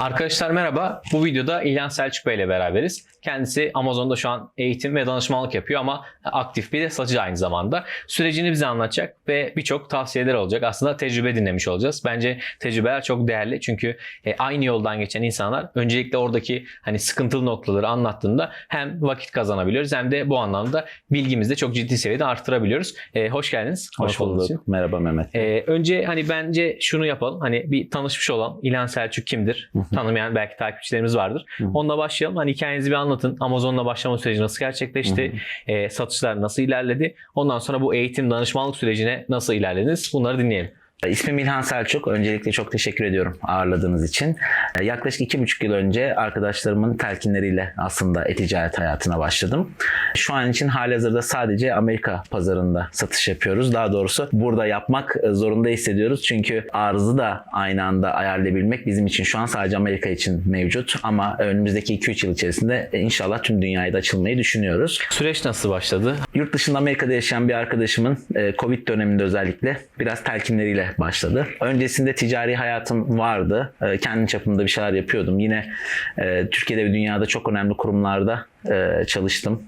Arkadaşlar merhaba. Bu videoda İlhan Selçuk Bey ile beraberiz. Kendisi Amazon'da şu an eğitim ve danışmanlık yapıyor ama aktif bir de satıcı aynı zamanda. Sürecini bize anlatacak ve birçok tavsiyeler olacak. Aslında tecrübe dinlemiş olacağız. Bence tecrübeler çok değerli çünkü e, aynı yoldan geçen insanlar öncelikle oradaki hani sıkıntılı noktaları anlattığında hem vakit kazanabiliyoruz hem de bu anlamda bilgimizi de çok ciddi seviyede arttırabiliyoruz. E, hoş geldiniz. Hoş bulduk. bulduk. Merhaba Mehmet. Ee, önce hani bence şunu yapalım. Hani bir tanışmış olan İlhan Selçuk kimdir? Tanımayan belki takipçilerimiz vardır. Onunla başlayalım. Hani hikayenizi bir anlatın. Amazon'la başlama süreci nasıl gerçekleşti? Ee, satışlar nasıl ilerledi? Ondan sonra bu eğitim danışmanlık sürecine nasıl ilerlediniz? Bunları dinleyelim. İsmim İlhan Selçuk. Öncelikle çok teşekkür ediyorum ağırladığınız için. Ee, Yaklaşık iki buçuk yıl önce arkadaşlarımın telkinleriyle aslında e-ticaret hayatına başladım. Şu an için halihazırda sadece Amerika pazarında satış yapıyoruz. Daha doğrusu burada yapmak e, zorunda hissediyoruz. Çünkü arzı da aynı anda ayarlayabilmek bizim için şu an sadece Amerika için mevcut. Ama önümüzdeki 2-3 yıl içerisinde inşallah tüm dünyaya da açılmayı düşünüyoruz. Süreç nasıl başladı? Yurt dışında Amerika'da yaşayan bir arkadaşımın e, Covid döneminde özellikle biraz telkinleriyle başladı. Öncesinde ticari hayatım vardı. E, Kendi çapımda bir şeyler yapıyordum. Yine e, Türkiye'de ve dünyada çok önemli kurumlarda e, çalıştım.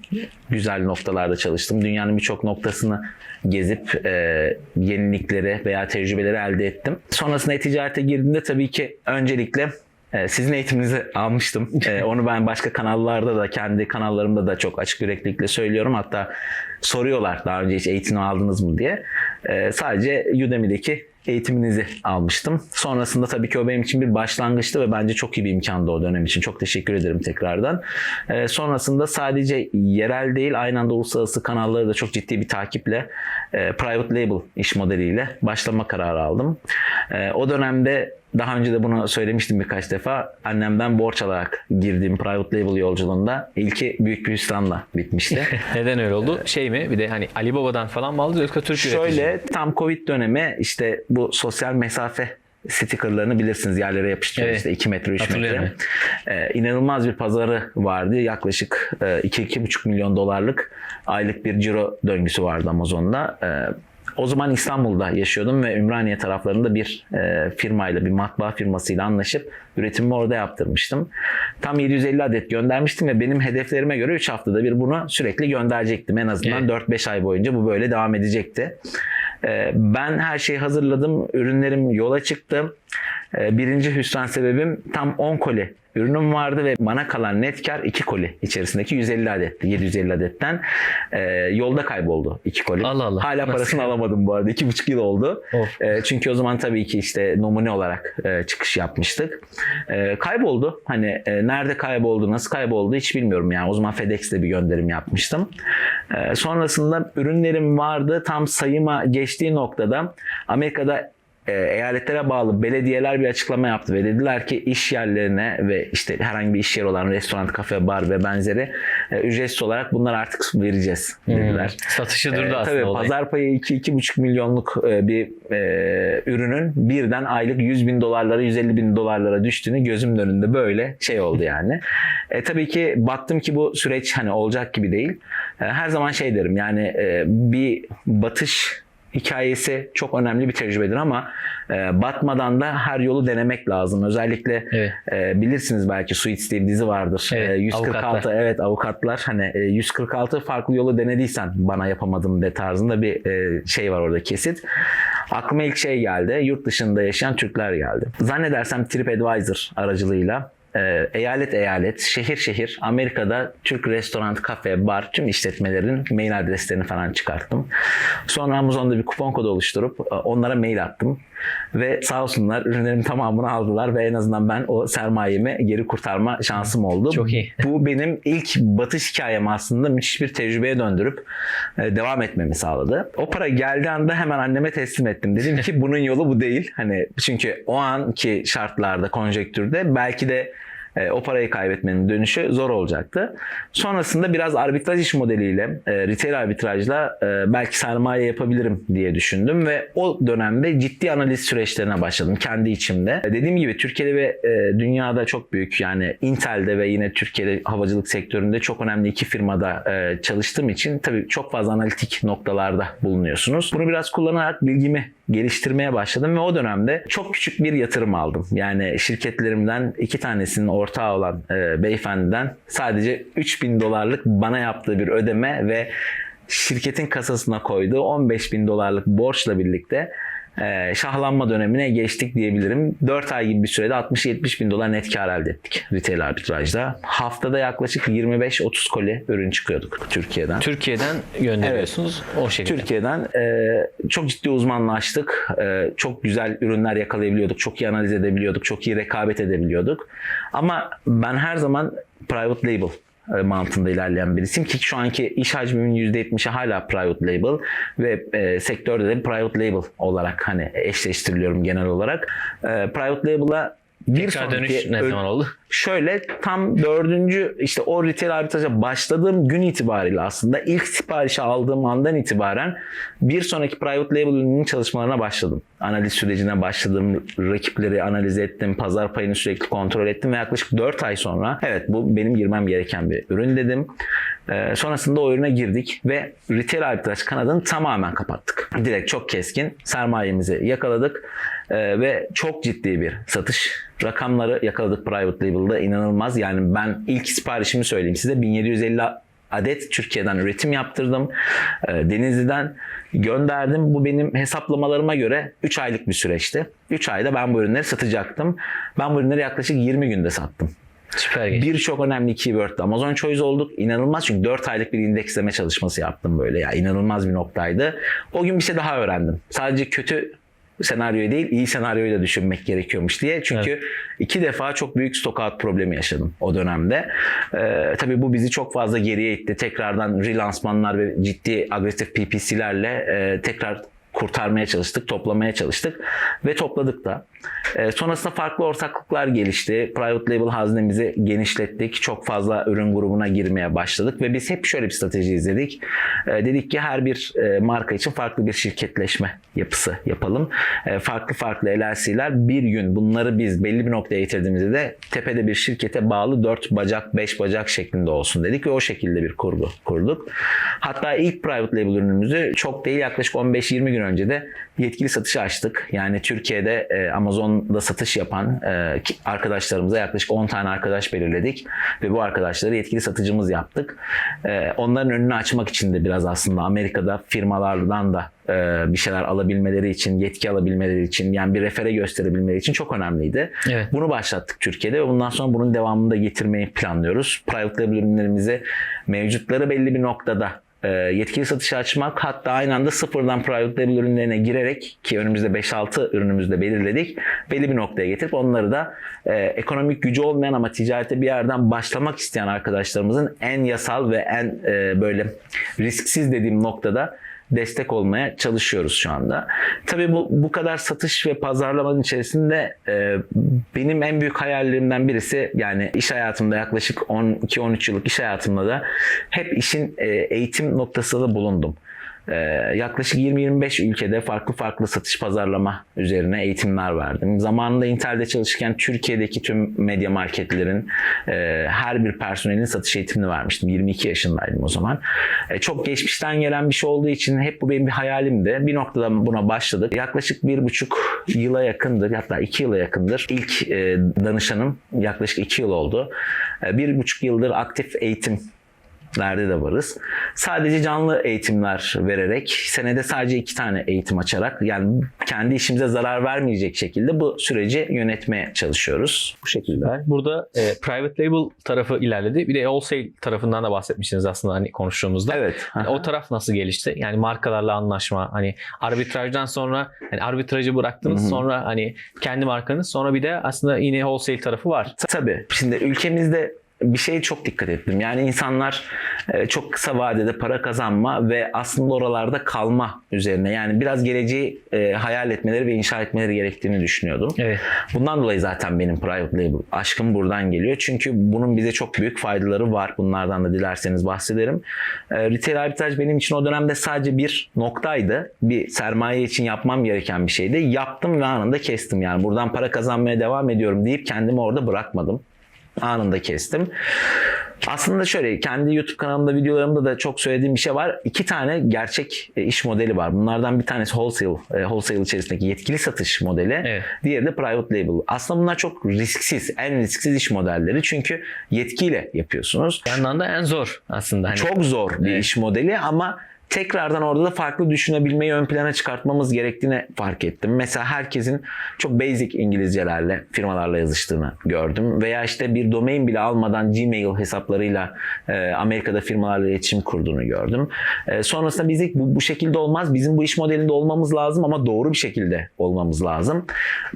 Güzel noktalarda çalıştım. Dünyanın birçok noktasını gezip e, yenilikleri veya tecrübeleri elde ettim. Sonrasında e-ticarete girdiğimde tabii ki öncelikle ee, Sizin eğitiminizi almıştım. Ee, Onu ben başka kanallarda da kendi kanallarımda da çok açık yüreklilikle söylüyorum. Hatta soruyorlar daha önce hiç eğitim aldınız mı diye. Ee, Sadece Udemy'deki eğitiminizi almıştım. Sonrasında tabii ki o benim için bir başlangıçtı ve bence çok iyi bir imkandı o dönem için. Çok teşekkür ederim tekrardan. Ee, Sonrasında sadece yerel değil aynı anda uluslararası kanalları da çok ciddi bir takiple e, private label iş modeliyle başlama kararı aldım. E, O dönemde daha önce de bunu söylemiştim birkaç defa. Annemden borç alarak girdiğim private label yolculuğunda ilki büyük bir hüsranla bitmişti. Neden öyle oldu? Şey mi? Bir de hani Ali Baba'dan falan mı aldınız yoksa Türk üretici? Şöyle tam Covid dönemi işte bu sosyal mesafe stickerlarını bilirsiniz yerlere yapıştırıyor Evet. işte 2 metre 3 Hatırlıyorum. metre. Ee, inanılmaz bir pazarı vardı. Yaklaşık e, 2-2,5 milyon dolarlık aylık bir ciro döngüsü vardı Amazon'da. Ee, o zaman İstanbul'da yaşıyordum ve Ümraniye taraflarında bir e, firmayla, bir matbaa firmasıyla anlaşıp üretimimi orada yaptırmıştım. Tam 750 adet göndermiştim ve benim hedeflerime göre 3 haftada bir bunu sürekli gönderecektim. En azından Evet. 4-5 ay boyunca bu böyle devam edecekti. Ee, Ben her şeyi hazırladım. Ürünlerim yola çıktı. Ee, Birinci hüsran sebebim tam 10 koli ürünüm vardı ve bana kalan net kar 2 koli içerisindeki 150 adetti. 750 adetten Ee, yolda kayboldu 2 koli. Allah Allah. Hala Nasıl parasını yani? alamadım bu arada. 2,5 yıl oldu. Of. Ee, çünkü o zaman tabii ki işte numune olarak e, çıkış yapmıştık. Ee, kayboldu. Hani e, nerede kayboldu, nasıl kayboldu hiç bilmiyorum yani. O zaman FedEx'te bir gönderim yapmıştım. Ee, sonrasında ürünlerim vardı. Tam sayıma geçtiği noktada Amerika'da e, eyaletlere bağlı belediyeler bir açıklama yaptı ve dediler ki iş yerlerine ve işte herhangi bir iş yeri olan restoran, kafe, bar ve benzeri e, ücretsiz olarak bunları artık vereceğiz dediler. Hmm. Satışı durdu Ee, aslında tabii olay. pazar payı 2-2,5 milyonluk e, bir e, ürünün birden aylık 100 bin dolarlara 150 bin dolarlara düştüğünü gözümün önünde böyle şey oldu yani. E, tabii ki baktım ki bu süreç hani olacak gibi değil. E, her zaman şey derim yani e, bir batış hikayesi çok önemli bir tecrübedir ama e, batmadan da her yolu denemek lazım. Özellikle Evet. e, bilirsiniz belki Suits diye bir dizi vardır. Evet, E, 146 avukatlar. evet avukatlar hani e, 146 farklı yolu denediysen bana yapamadım de tarzında bir e, şey var orada kesit. Aklıma ilk şey geldi. Yurt dışında yaşayan Türkler geldi. Zannedersem TripAdvisor aracılığıyla e, eyalet eyalet, şehir şehir Amerika'da Türk restoran, kafe, bar tüm işletmelerin mail adreslerini falan çıkarttım. Sonra Amazon'da bir kupon kodu oluşturup e, onlara mail attım. Ve sağ olsunlar ürünlerin tamamını aldılar ve en azından ben o sermayemi geri kurtarma şansım oldu. Çok iyi. Bu benim ilk batış hikayem aslında müthiş bir tecrübeye döndürüp e, devam etmemi sağladı. O para geldiği anda hemen anneme teslim ettim. Dedim ki bunun yolu bu değil. Hani çünkü o anki şartlarda, konjektürde belki de e, o parayı kaybetmenin dönüşü zor olacaktı. Sonrasında biraz arbitraj iş modeliyle, e, retail arbitrajla e, belki sermaye yapabilirim diye düşündüm ve o dönemde ciddi analiz süreçlerine başladım kendi içimde. E, Dediğim gibi Türkiye'de ve e, dünyada çok büyük yani Intel'de ve yine Türkiye'de havacılık sektöründe çok önemli iki firmada e, çalıştığım için tabii çok fazla analitik noktalarda bulunuyorsunuz. Bunu biraz kullanarak bilgimi geliştirmeye başladım ve o dönemde çok küçük bir yatırım aldım. Yani şirketlerimden iki tanesinin ortağı olan e, beyefendiden sadece 3000 dolarlık bana yaptığı bir ödeme ve şirketin kasasına koyduğu 15 bin dolarlık borçla birlikte e, şahlanma dönemine geçtik diyebilirim. 4 ay gibi bir sürede 60-70 bin dolar net kar elde ettik retail arbitrajda. Haftada yaklaşık 25-30 koli ürün çıkıyorduk Türkiye'den. Türkiye'den gönderiyorsunuz o şekilde. Türkiye'den e, çok ciddi uzmanlaştık. E, çok güzel ürünler yakalayabiliyorduk. Çok iyi analiz edebiliyorduk. Çok iyi rekabet edebiliyorduk. Ama ben her zaman private label mantığında ilerleyen birisiyim ki şu anki iş hacmimin %70'i hala private label ve e, sektörde de private label olarak hani eşleştiriliyorum genel olarak. E, private label'a bir Tekrar dönüş sonraki ne zaman oldu? Şöyle tam dördüncü işte o retail arbitraja başladığım gün itibariyle aslında ilk siparişi aldığım andan itibaren bir sonraki private label ürününün çalışmalarına başladım. Analiz sürecine başladım. Rakipleri analiz ettim. Pazar payını sürekli kontrol ettim ve yaklaşık 4 ay sonra evet bu benim girmem gereken bir ürün dedim. Ee, sonrasında o ürüne girdik ve retail arbitraj kanadını tamamen kapattık. Direkt çok keskin sermayemizi yakaladık Ee, ve çok ciddi bir satış rakamları yakaladık private label'da inanılmaz. Yani ben ilk siparişimi söyleyeyim size 1750 adet Türkiye'den üretim yaptırdım. Ee, Denizli'den gönderdim. Bu benim hesaplamalarıma göre 3 aylık bir süreçti. 3 ayda ben bu ürünleri satacaktım. Ben bu ürünleri yaklaşık 20 günde sattım. Süper. Birçok önemli keyword'da Amazon Choice olduk. İnanılmaz çünkü 4 aylık bir indeksleme çalışması yaptım böyle. Ya inanılmaz bir noktaydı. O gün bir şey daha öğrendim. Sadece kötü senaryoyu değil iyi senaryoyu da düşünmek gerekiyormuş diye. Çünkü iki defa çok büyük stock out problemi yaşadım o dönemde. Ee, tabii bu bizi çok fazla geriye itti. Tekrardan relansmanlar ve ciddi agresif PPC'lerle e, tekrar kurtarmaya çalıştık, toplamaya çalıştık ve topladık da. Ee, sonrasında farklı ortaklıklar gelişti. Private label haznemizi genişlettik. Çok fazla ürün grubuna girmeye başladık ve biz hep şöyle bir strateji izledik. Ee, dedik ki her bir e, marka için farklı bir şirketleşme yapısı yapalım. Ee, farklı farklı LLC'ler bir gün bunları biz belli bir noktaya getirdiğimizde de tepede bir şirkete bağlı 4 bacak 5 bacak şeklinde olsun dedik ve o şekilde bir kurgu kurduk. Hatta ilk private label ürünümüzü çok değil yaklaşık 15-20 gün önce de yetkili satışa açtık. Yani Türkiye'de e, Amazon'da satış yapan e, arkadaşlarımıza yaklaşık 10 tane arkadaş belirledik ve bu arkadaşları yetkili satıcımız yaptık. E, onların önünü açmak için de biraz aslında Amerika'da firmalardan da e, bir şeyler alabilmeleri için, yetki alabilmeleri için, yani bir refere gösterebilmeleri için çok önemliydi. Evet. Bunu başlattık Türkiye'de ve bundan sonra bunun devamını da getirmeyi planlıyoruz. Private label ürünlerimizi mevcutları belli bir noktada yetkili satışa açmak hatta aynı anda sıfırdan private label ürünlerine girerek ki önümüzde 5-6 ürünümüzü de belirledik belli bir noktaya getirip onları da e, ekonomik gücü olmayan ama ticarete bir yerden başlamak isteyen arkadaşlarımızın en yasal ve en e, böyle risksiz dediğim noktada destek olmaya çalışıyoruz şu anda. Tabii bu bu kadar satış ve pazarlamanın içerisinde e, benim en büyük hayallerimden birisi yani iş hayatımda yaklaşık 12-13 yıllık iş hayatımda da hep işin e, eğitim noktasında bulundum. Ee, yaklaşık 20-25 ülkede farklı farklı satış pazarlama üzerine eğitimler verdim. Zamanında Intel'de çalışırken Türkiye'deki tüm medya marketlerin e, her bir personelin satış eğitimini vermiştim. 22 yaşındaydım o zaman. E, çok geçmişten gelen bir şey olduğu için hep bu benim bir hayalimdi. Bir noktada buna başladık. Yaklaşık bir buçuk yıla yakındır hatta iki yıla yakındır. İlk e, danışanım yaklaşık iki yıl oldu. E, bir buçuk yıldır aktif eğitim Nerede de varız. Sadece canlı eğitimler vererek senede sadece iki tane eğitim açarak yani kendi işimize zarar vermeyecek şekilde bu süreci yönetmeye çalışıyoruz. Bu şekilde. Burada e, private label tarafı ilerledi. Bir de wholesale tarafından da bahsetmişsiniz aslında hani konuştuğumuzda. Evet. Yani o taraf nasıl gelişti? Yani markalarla anlaşma, hani arbitrajdan sonra hani arbitrajı bıraktınız Hı hı. sonra hani kendi markanız sonra bir de aslında yine wholesale tarafı var. Tabii. Şimdi ülkemizde bir şeye çok dikkat ettim. Yani insanlar e, çok kısa vadede para kazanma ve aslında oralarda kalma üzerine. Yani biraz geleceği e, hayal etmeleri ve inşa etmeleri gerektiğini düşünüyordum. Evet. Bundan dolayı zaten benim private label aşkım buradan geliyor. Çünkü bunun bize çok büyük faydaları var. Bunlardan da dilerseniz bahsederim. E, retail arbitraj benim için o dönemde sadece bir noktaydı. Bir sermaye için yapmam gereken bir şeydi. Yaptım ve anında kestim. Yani buradan para kazanmaya devam ediyorum deyip kendimi orada bırakmadım. Anında kestim. Aslında şöyle kendi YouTube kanalımda videolarımda da çok söylediğim bir şey var. İki tane gerçek e, iş modeli var. Bunlardan bir tanesi wholesale, e, wholesale içerisindeki yetkili satış modeli. Evet. Diğeri de private label. Aslında bunlar çok risksiz, en risksiz iş modelleri. Çünkü yetkiyle yapıyorsunuz. Bir yandan da en zor aslında. Hani Çok zor bir Evet. iş modeli ama tekrardan orada da farklı düşünebilmeyi ön plana çıkartmamız gerektiğini fark ettim. Mesela herkesin çok basic İngilizcelerle firmalarla yazıştığını gördüm. Veya işte bir domain bile almadan Gmail hesaplarıyla e, Amerika'da firmalarla iletişim kurduğunu gördüm. E, sonrasında biz ilk bu, bu şekilde olmaz. Bizim bu iş modelinde olmamız lazım ama doğru bir şekilde olmamız lazım.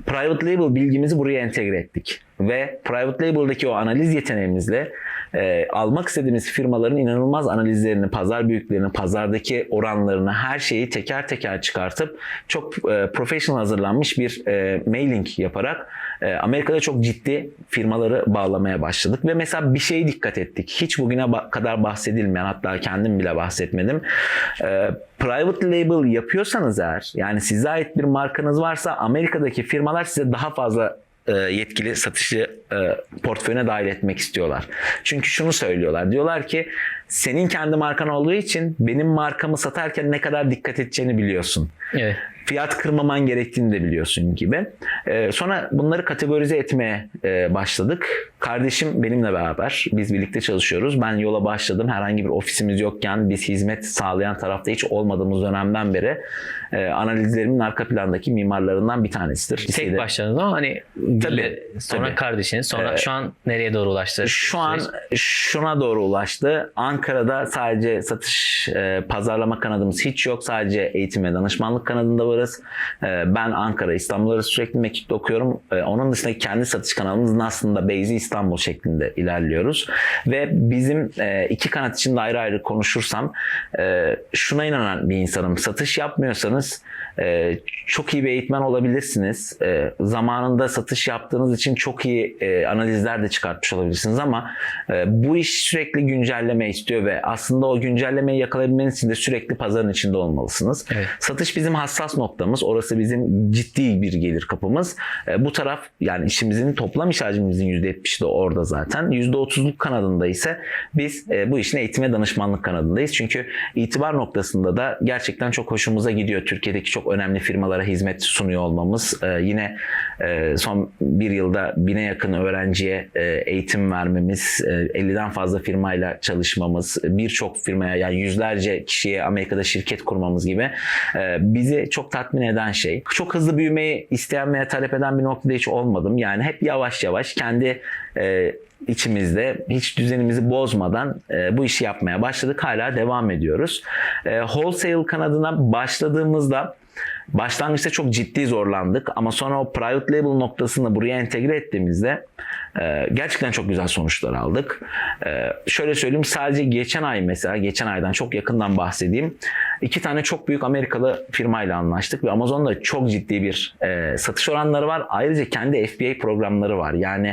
Private label bilgimizi buraya entegre ettik. Ve private label'daki o analiz yeteneğimizle e, almak istediğimiz firmaların inanılmaz analizlerini, pazar büyüklerini, pazardaki oranlarını, her şeyi teker teker çıkartıp çok e, professional hazırlanmış bir e, mailing yaparak e, Amerika'da çok ciddi firmaları bağlamaya başladık ve mesela bir şeye dikkat ettik. Hiç bugüne ba- kadar bahsedilmeyen hatta kendim bile bahsetmedim. E, private label yapıyorsanız eğer yani size ait bir markanız varsa Amerika'daki firmalar size daha fazla yetkili satışı e, portföyüne dahil etmek istiyorlar. Çünkü şunu söylüyorlar. Diyorlar ki senin kendi markan olduğu için benim markamı satarken ne kadar dikkat edeceğini biliyorsun. evet. Fiyat kırmaman gerektiğini de biliyorsun gibi. E, sonra bunları kategorize etmeye e, başladık. Kardeşim benimle beraber. Biz birlikte çalışıyoruz. Ben yola başladım. Herhangi bir ofisimiz yokken biz hizmet sağlayan tarafta hiç olmadığımız dönemden beri e, analizlerimin arka plandaki mimarlarından bir tanesidir. Tek Liseyle- başladınız ama hani Tabii, sonra tabii. kardeşiniz sonra Ee, şu an nereye doğru ulaştı? Şu an şuna doğru ulaştı. Ankara'da sadece satış e, pazarlama kanadımız hiç yok. Sadece eğitim ve danışmanlık kanadında varız. E, ben Ankara, İstanbul'da sürekli mekikte okuyorum. E, onun dışında kendi satış kanalımızın aslında base'i İstanbul şeklinde ilerliyoruz. Ve bizim e, iki kanat için de ayrı ayrı konuşursam e, şuna inanan bir insanım. Satış yapmıyorsanız e, çok iyi bir eğitmen olabilirsiniz. Zamanında satış yaptığınız için çok iyi analizler de çıkartmış olabilirsiniz ama bu iş sürekli güncelleme istiyor ve aslında o güncellemeyi yakalayabilmeniz için de sürekli pazarın içinde olmalısınız. Evet. Satış bizim hassas noktamız. Orası bizim ciddi bir gelir kapımız. E, bu taraf yani işimizin toplam iş hacmimizin %70'i de orada zaten. %30'luk kanadında ise biz e, bu işin eğitim ve danışmanlık kanadındayız. Çünkü itibar noktasında da gerçekten çok hoşumuza gidiyor. Türkiye'deki çok önemli firmalara hizmet sunuyor olmamız. E, yine e, son bir yılda bine yakın öğrenciye e, eğitim vermemiz, e, 50'den fazla firmayla çalışmamız, birçok firmaya yani yüzlerce kişiye Amerika'da şirket kurmamız gibi e, bizi çok tatmin eden şey. Çok hızlı büyümeyi isteyen veya talep eden bir noktada hiç olmadım. Yani hep yavaş yavaş kendi e, içimizde hiç düzenimizi bozmadan e, bu işi yapmaya başladık. Hala devam ediyoruz. E, wholesale kanadına başladığımızda başlangıçta çok ciddi zorlandık ama sonra o private label noktasını buraya entegre ettiğimizde e, gerçekten çok güzel sonuçlar aldık. E, şöyle söyleyeyim sadece geçen ay mesela geçen aydan çok yakından bahsedeyim. İki tane çok büyük Amerikalı firmayla anlaştık ve Amazon'da çok ciddi bir e, satış oranları var. Ayrıca kendi FBA programları var. Yani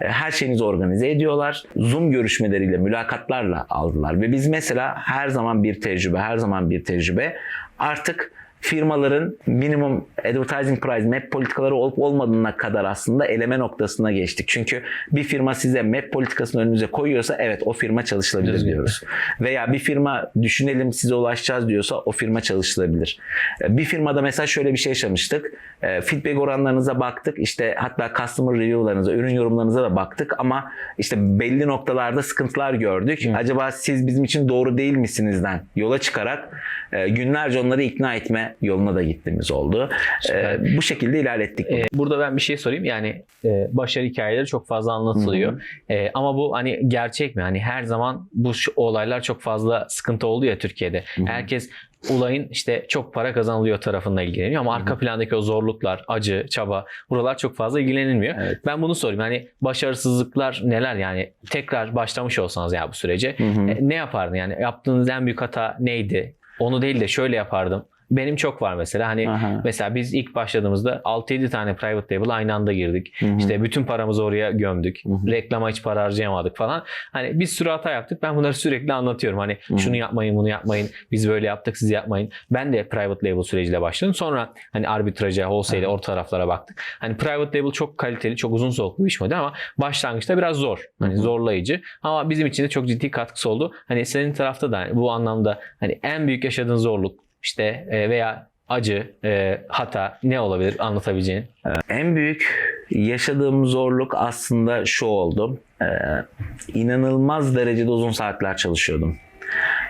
e, her şeyinizi organize ediyorlar. Zoom görüşmeleriyle, mülakatlarla aldılar ve biz mesela her zaman bir tecrübe, her zaman bir tecrübe artık firmaların minimum advertising price map politikaları olup olmadığına kadar aslında eleme noktasına geçtik. Çünkü bir firma size map politikasını önünüze koyuyorsa evet o firma çalışılabilir diyoruz. Veya bir firma düşünelim size ulaşacağız diyorsa o firma çalışılabilir. E, Bir firmada mesela şöyle bir şey yaşamıştık. E, Feedback oranlarınıza baktık. İşte hatta customer review'larınıza, ürün yorumlarınıza da baktık ama işte belli noktalarda sıkıntılar gördük. Acaba siz bizim için doğru değil misinizden yola çıkarak e, günlerce onları ikna etme ilerleme yoluna da gittiğimiz oldu. Süper. E, bu şekilde ilerlettik. Ee, burada ben bir şey sorayım. Yani e, başarı hikayeleri çok fazla anlatılıyor. E, ama bu hani gerçek mi? Hani her zaman bu şu olaylar çok fazla sıkıntı oldu ya Türkiye'de. hı. Herkes olayın işte çok para kazanılıyor tarafında ilgileniyor ama arka plandaki o zorluklar, acı, çaba buralar çok fazla ilgilenilmiyor. Evet. Ben bunu sorayım. Hani başarısızlıklar neler yani? Tekrar başlamış olsanız ya bu sürece Hı hı. e, ne yapardın? Yani yaptığınız en büyük hata neydi? Onu değil de şöyle yapardım. Benim çok var mesela. Hani Aha. Mesela biz ilk başladığımızda 6-7 tane private label aynı anda girdik. Hı hı. İşte bütün paramızı oraya gömdük. Hı hı. Reklama hiç para harcayamadık falan. Hani bir sürü hata yaptık. Ben bunları sürekli anlatıyorum. Hani Hı hı. şunu yapmayın, bunu yapmayın. Biz böyle yaptık, siz yapmayın. Ben de private label süreciyle başladım. Sonra hani arbitraja, wholesale, Hı. o taraflara baktık. Hani private label çok kaliteli, çok uzun soluklu bir iş modeli ama başlangıçta biraz zor. Hani Hı hı. zorlayıcı. Ama bizim için de çok ciddi katkısı oldu. Hani senin tarafta da bu anlamda hani en büyük yaşadığın zorluk işte e, veya acı, e, hata ne olabilir anlatabileceğin? En büyük yaşadığım zorluk aslında şu oldu. Ee, inanılmaz derecede uzun saatler çalışıyordum.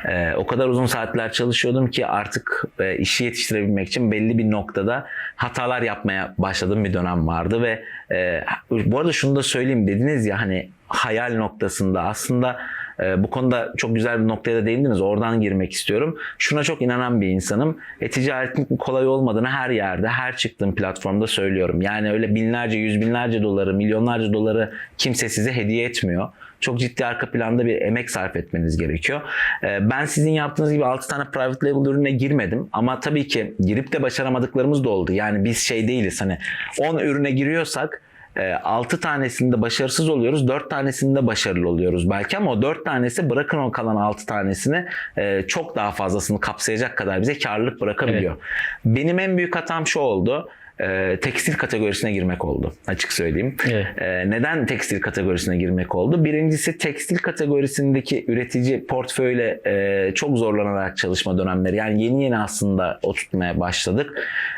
Ee, o kadar uzun saatler çalışıyordum ki artık e, işi yetiştirebilmek için belli bir noktada hatalar yapmaya başladığım bir dönem vardı ve e, bu arada şunu da söyleyeyim dediniz ya hani hayal noktasında aslında e, bu konuda çok güzel bir noktaya da değindiniz. Oradan girmek istiyorum. Şuna çok inanan bir insanım. E, ticaretin kolay olmadığını her yerde, her çıktığım platformda söylüyorum. Yani öyle binlerce, yüz binlerce doları, milyonlarca doları kimse size hediye etmiyor. Çok ciddi arka planda bir emek sarf etmeniz gerekiyor. E, ben sizin yaptığınız gibi 6 tane private label ürüne girmedim. Ama tabii ki girip de başaramadıklarımız da oldu. Yani biz şey değiliz hani 10 ürüne giriyorsak 6 tanesinde başarısız oluyoruz, 4 tanesinde başarılı oluyoruz belki ama o 4 tanesi bırakın o kalan 6 tanesini e, çok daha fazlasını kapsayacak kadar bize karlılık bırakabiliyor. Benim en büyük hatam şu oldu. E, tekstil kategorisine girmek oldu açık söyleyeyim. Evet. E, neden tekstil kategorisine girmek oldu? Birincisi tekstil kategorisindeki üretici portföyle e, çok zorlanarak çalışma dönemleri. Yani yeni yeni aslında oturtmaya başladık.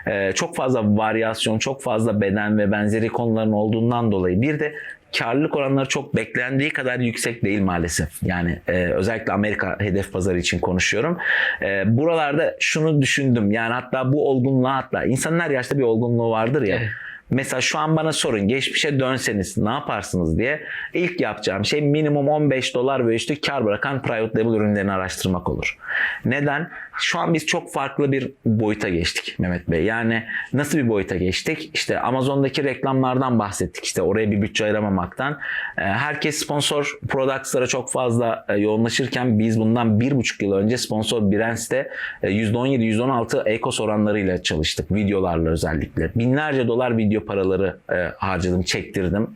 E, çok fazla varyasyon, çok fazla beden ve benzeri konuların olduğundan dolayı bir de karlılık oranları çok beklendiği kadar yüksek değil maalesef. Yani e, özellikle Amerika hedef pazarı için konuşuyorum. E, buralarda şunu düşündüm. Yani hatta bu olgunluğa hatta insanın yaşta bir olgunluğu vardır ya. Evet. Mesela şu an bana sorun geçmişe dönseniz ne yaparsınız diye ilk yapacağım şey minimum 15 dolar ve üstü kar bırakan private label ürünlerini araştırmak olur. Neden? Şu an biz çok farklı bir boyuta geçtik Mehmet Bey. Yani nasıl bir boyuta geçtik? İşte Amazon'daki reklamlardan bahsettik. İşte oraya bir bütçe ayıramamaktan. Ee, Herkes sponsor products'lara çok fazla e, yoğunlaşırken biz bundan bir buçuk yıl önce sponsor Brands'te e, %17-%16 ECOS oranlarıyla çalıştık. Videolarla özellikle. Binlerce dolar video paraları e, harcadım, çektirdim.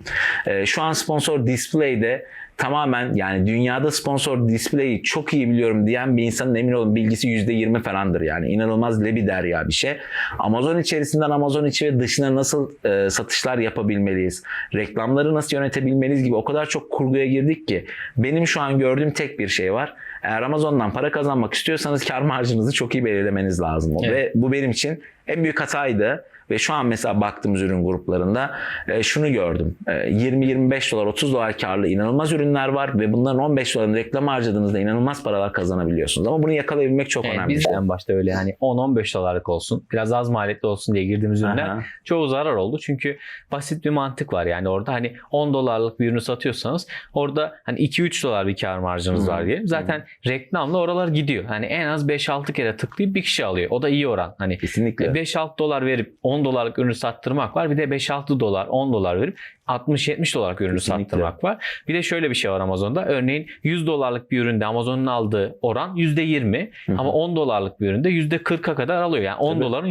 E, Şu an sponsor display'de tamamen yani dünyada sponsor display'i çok iyi biliyorum diyen bir insanın emin olun bilgisi %20 falandır yani. inanılmaz lebi derya bir şey. Amazon içerisinden Amazon içi ve dışına nasıl e, satışlar yapabilmeliyiz? Reklamları nasıl yönetebilmeliyiz gibi o kadar çok kurguya girdik ki benim şu an gördüğüm tek bir şey var. Eğer Amazon'dan para kazanmak istiyorsanız kar marjınızı çok iyi belirlemeniz lazım. Evet. Ve bu benim için en büyük hataydı. Ve şu an mesela baktığımız ürün gruplarında e, şunu gördüm. E, 20-25 dolar, 30 dolar karlı inanılmaz ürünler var ve bunların 15 doların reklam harcadığınızda inanılmaz paralar kazanabiliyorsunuz. Ama bunu yakalayabilmek çok Evet, önemli. biz en başta öyle hani 10-15 dolarlık olsun, biraz az maliyetli olsun diye girdiğimiz ürünler Aha. çoğu zarar oldu. Çünkü basit bir mantık var yani orada hani 10 dolarlık bir ürünü satıyorsanız orada hani 2-3 dolar bir kar marjınız Hı. var diyelim. Zaten reklamla oralar gidiyor. Hani en az 5-6 kere tıklayıp bir kişi alıyor. O da iyi oran. Hani Kesinlikle. 5-6 dolar verip 10 dolarlık ürünü sattırmak var. Bir de 5-6 dolar 10 dolar verip 60-70 dolarlık ürünü Kesinlikle. sattırmak var. Bir de şöyle bir şey var Amazon'da. Örneğin 100 dolarlık bir üründe Amazon'un aldığı oran %20 Hı hı. ama 10 dolarlık bir üründe %40'a kadar alıyor. Yani 10 Tabii. doların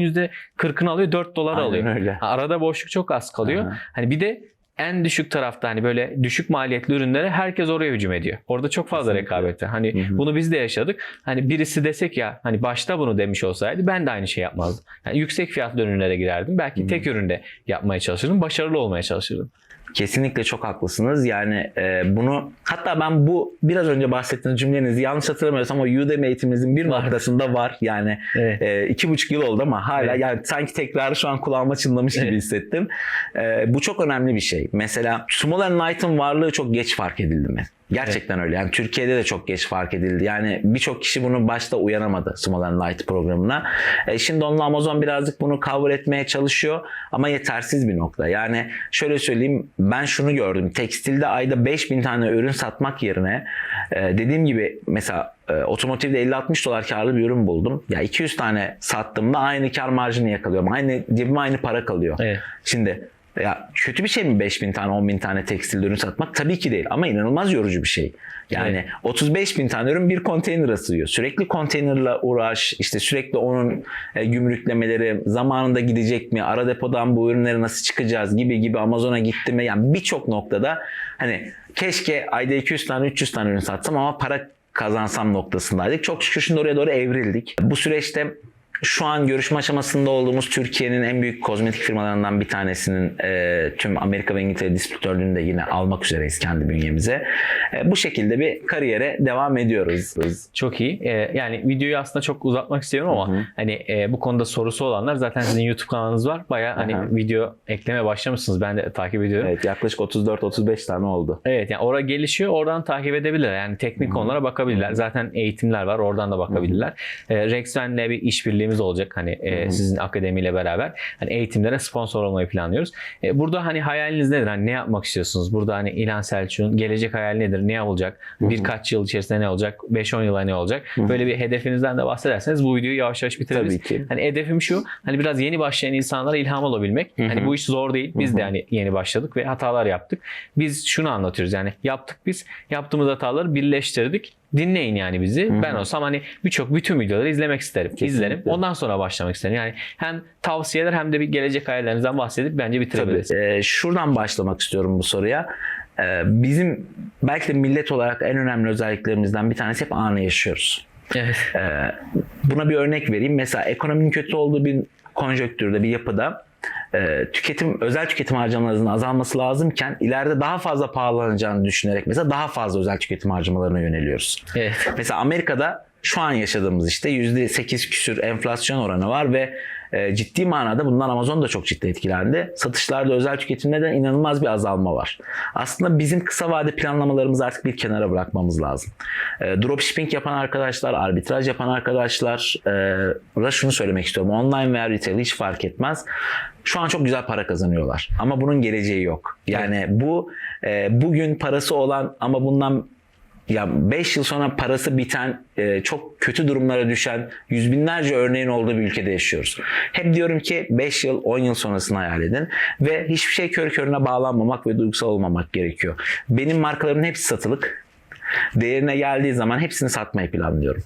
%40'ını alıyor 4 dolar Aynen alıyor. öyle. Arada boşluk çok az kalıyor. Aha. Hani bir de en düşük tarafta hani böyle düşük maliyetli ürünlere herkes oraya hücum ediyor. Orada çok fazla rekabet var. Hani Hı hı. bunu biz de yaşadık. Hani birisi desek ya hani başta bunu demiş olsaydı ben de aynı şey yapmazdım. Yani yüksek fiyatlı ürünlere girerdim. Belki Hı hı. tek üründe yapmaya çalışırdım. Başarılı olmaya çalışırdım. Kesinlikle çok haklısınız. Yani e, bunu hatta ben bu biraz önce bahsettiğiniz cümlenizi yanlış hatırlamıyorsam o Udemy eğitiminizin bir noktasında var. Yani Evet. e, iki buçuk yıl oldu ama hala Evet. yani sanki tekrarı şu an kulağıma çınlamış gibi hissettim. E, bu çok önemli bir şey. Mesela Small and Light'ın varlığı çok geç fark edildi mi? Gerçekten öyle. Yani Türkiye'de de çok geç fark edildi. Yani birçok kişi bunu başta uyanamadı Small and Light programına. E, şimdi onunla Amazon birazcık bunu cover etmeye çalışıyor ama yetersiz bir nokta. Yani şöyle söyleyeyim ben şunu gördüm. Tekstilde ayda 5000 tane ürün satmak yerine e, dediğim gibi mesela e, otomotivde 50-60 dolar karlı bir ürün buldum. Ya 200 tane sattığımda aynı kar marjını yakalıyorum. Aynı cebime aynı para kalıyor. Evet. Şimdi ya kötü bir şey mi 5000 tane 10 bin tane tekstil ürün satmak? Tabii ki değil ama inanılmaz yorucu bir şey. Yani Evet. 35 bin tane ürün bir konteynere sığıyor. Sürekli konteynerla uğraş, işte sürekli onun e, gümrüklemeleri, zamanında gidecek mi, ara depodan bu ürünleri nasıl çıkacağız gibi gibi Amazon'a gitti mi? Yani birçok noktada hani keşke ayda 200 tane 300 tane ürün satsam ama para kazansam noktasındaydık. Çok şükür şimdi oraya doğru evrildik. Bu süreçte şu an görüşme aşamasında olduğumuz Türkiye'nin en büyük kozmetik firmalarından bir tanesinin e, tüm Amerika ve İngiltere distribütörlüğünü de yine almak üzereyiz kendi bünyemize. E, bu şekilde bir kariyere devam ediyoruz. Çok iyi. Ee, yani videoyu aslında çok uzatmak istiyorum ama Hı hı. hani e, bu konuda sorusu olanlar zaten sizin YouTube kanalınız var. Baya hani Aha. video eklemeye başlamışsınız. Ben de takip ediyorum. Evet. Evet yaklaşık 34-35 tane oldu. yani orada gelişiyor. Oradan takip edebilirler. Yani teknik konulara bakabilirler. Zaten eğitimler var. Oradan da bakabilirler. Ee, Rexven'le bir işbirliğimiz olacak. Hani e, sizin akademiyle beraber. Hani eğitimlere sponsor olmayı planlıyoruz. E, burada hani hayaliniz nedir? Hani ne yapmak istiyorsunuz? Burada hani İlhan Selçuk'un gelecek hayali nedir? Ne olacak? Birkaç yıl içerisinde ne olacak? 5-10 yıla ne olacak? Böyle bir hedefinizden de bahsederseniz bu videoyu yavaş yavaş bitiririz. Tabii ki. Hani hedefim şu. Hani biraz yeni başlayan insanlara ilham olabilmek. Hani bu iş zor değil. Biz de hani yeni başladık ve hatalar yaptık. Biz şunu anlatıyoruz yani yaptık biz. Yaptığımız hataları birleştirdik. Dinleyin yani bizi. Ben olsam hani birçok bütün videoları izlemek isterim. Kesinlikle. İzlerim. Ondan sonra başlamak isterim. Yani hem tavsiyeler hem de bir gelecek hayallerinizden bahsedip bence bitirebiliriz. Tabii. Ee, şuradan başlamak istiyorum bu soruya. Ee, bizim belki de millet olarak en önemli özelliklerimizden bir tanesi hep anı yaşıyoruz. Evet. Ee, buna bir örnek vereyim. Mesela ekonominin kötü olduğu bir konjonktürde, bir yapıda e, tüketim, özel tüketim harcamalarının azalması lazımken ileride daha fazla pahalanacağını düşünerek mesela daha fazla özel tüketim harcamalarına yöneliyoruz. Evet. Mesela Amerika'da şu an yaşadığımız işte %8 küsür enflasyon oranı var ve e, ciddi manada bundan Amazon da çok ciddi etkilendi. Satışlarda özel tüketimde de inanılmaz bir azalma var. Aslında bizim kısa vade planlamalarımızı artık bir kenara bırakmamız lazım. E, dropshipping yapan arkadaşlar, arbitraj yapan arkadaşlar e, şunu söylemek istiyorum. Online veya retail hiç fark etmez. Şu an çok güzel para kazanıyorlar. Ama bunun geleceği yok. Yani bu e, bugün parası olan ama bundan ya 5 yıl sonra parası biten, e, çok kötü durumlara düşen yüz binlerce örneğin olduğu bir ülkede yaşıyoruz. Hep diyorum ki 5 yıl, 10 yıl sonrasını hayal edin ve hiçbir şey kör körüne bağlanmamak ve duygusal olmamak gerekiyor. Benim markalarımın hepsi satılık. Değerine geldiği zaman hepsini satmayı planlıyorum.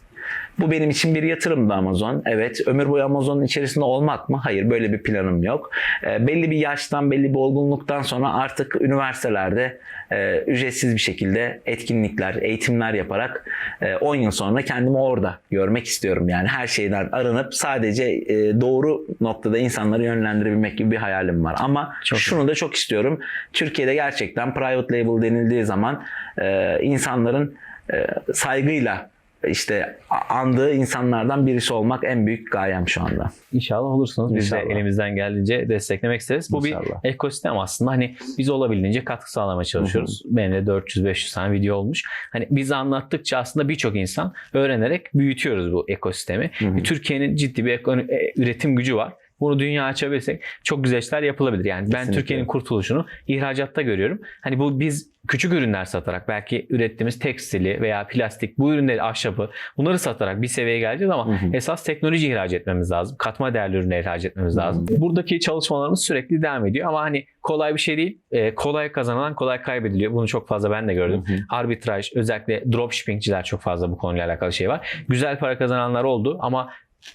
Bu benim için bir yatırımdı Amazon. Evet ömür boyu Amazon'un içerisinde olmak mı? Hayır böyle bir planım yok. E, belli bir yaştan, belli bir olgunluktan sonra artık üniversitelerde e, ücretsiz bir şekilde etkinlikler, eğitimler yaparak e, 10 yıl sonra kendimi orada görmek istiyorum. Yani her şeyden arınıp sadece e, doğru noktada insanları yönlendirebilmek gibi bir hayalim var. Ama Çok şunu da çok istiyorum. Türkiye'de gerçekten private label denildiği zaman e, insanların e, saygıyla işte andığı insanlardan birisi olmak en büyük gayem şu anda. İnşallah olursunuz. Biz de İnşallah. elimizden geldiğince desteklemek isteriz. Bu İnşallah. bir ekosistem aslında. Hani biz olabildiğince katkı sağlamaya çalışıyoruz. Benim de 400-500 tane video olmuş. Hani biz anlattıkça aslında birçok insan öğrenerek büyütüyoruz bu ekosistemi. Türkiye'nin ciddi bir e, üretim gücü var. Bunu dünya açabilirsek çok güzel işler yapılabilir. Yani ben Kesinlikle. Türkiye'nin kurtuluşunu ihracatta görüyorum. Hani bu biz küçük ürünler satarak belki ürettiğimiz tekstili veya plastik bu ürünleri ahşabı bunları satarak bir seviyeye geleceğiz ama esas teknoloji ihraç etmemiz lazım. Katma değerli ürünler ihraç etmemiz lazım. Buradaki çalışmalarımız sürekli devam ediyor ama hani kolay bir şey değil. Ee, kolay kazanan kolay kaybediliyor. Bunu çok fazla ben de gördüm. Arbitraj özellikle dropshippingciler çok fazla bu konuyla alakalı şey var. Güzel para kazananlar oldu ama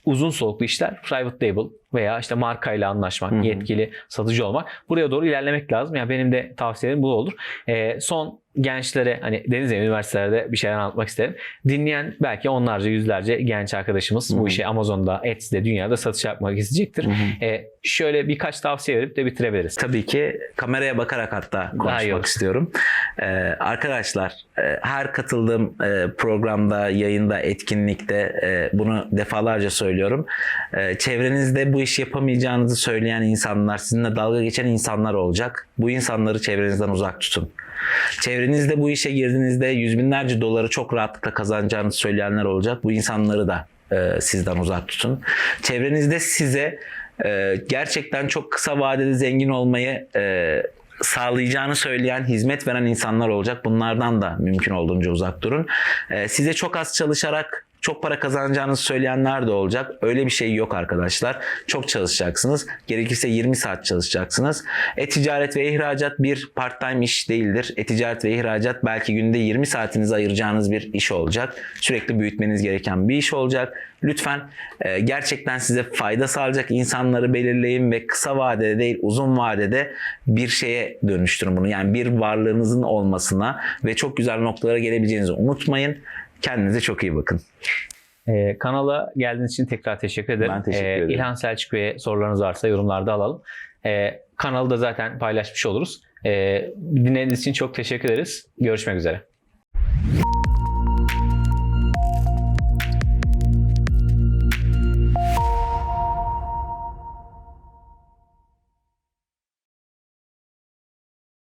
uzun soluklu işler private label veya işte markayla anlaşmak, yetkili satıcı olmak. Buraya doğru ilerlemek lazım. Yani benim de tavsiyelerim bu olur. Ee, son gençlere hani deniz ya üniversitelerde bir şeyler anlatmak isterim. Dinleyen belki onlarca yüzlerce genç arkadaşımız bu işe Amazon'da, Etsy'de, dünyada satış yapmak isteyecektir. Ee, şöyle birkaç tavsiye verip de bitirebiliriz. Tabii ki kameraya bakarak hatta konuşmak istiyorum. Ee, arkadaşlar e, her katıldığım e, programda, yayında, etkinlikte e, bunu defalarca söylüyorum. E, çevrenizde bu işi yapamayacağınızı söyleyen insanlar, sizinle dalga geçen insanlar olacak. Bu insanları çevrenizden uzak tutun. Çevrenizde bu işe girdiğinizde yüz binlerce doları çok rahatlıkla kazanacağınızı söyleyenler olacak. Bu insanları da e, sizden uzak tutun. Çevrenizde size e, gerçekten çok kısa vadede zengin olmayı e, sağlayacağını söyleyen, hizmet veren insanlar olacak. Bunlardan da mümkün olduğunca uzak durun. E, size çok az çalışarak çok para kazanacağınızı söyleyenler de olacak. Öyle bir şey yok arkadaşlar. Çok çalışacaksınız. Gerekirse 20 saat çalışacaksınız. E-ticaret ve ihracat bir part-time iş değildir. E-ticaret ve ihracat belki günde 20 saatinizi ayıracağınız bir iş olacak. Sürekli büyütmeniz gereken bir iş olacak. Lütfen e, gerçekten size fayda sağlayacak insanları belirleyin ve kısa vadede değil uzun vadede bir şeye dönüştürün bunu. Yani bir varlığınızın olmasına ve çok güzel noktalara gelebileceğinizi unutmayın. Kendinize çok iyi bakın. Ee, kanala geldiğiniz için tekrar teşekkür ederim. Ben teşekkür Ee, ederim. İlhan Selçuk Bey'e sorularınız varsa yorumlarda alalım. Ee, kanalı da zaten paylaşmış oluruz. Ee, dinlediğiniz için çok teşekkür ederiz. Görüşmek üzere.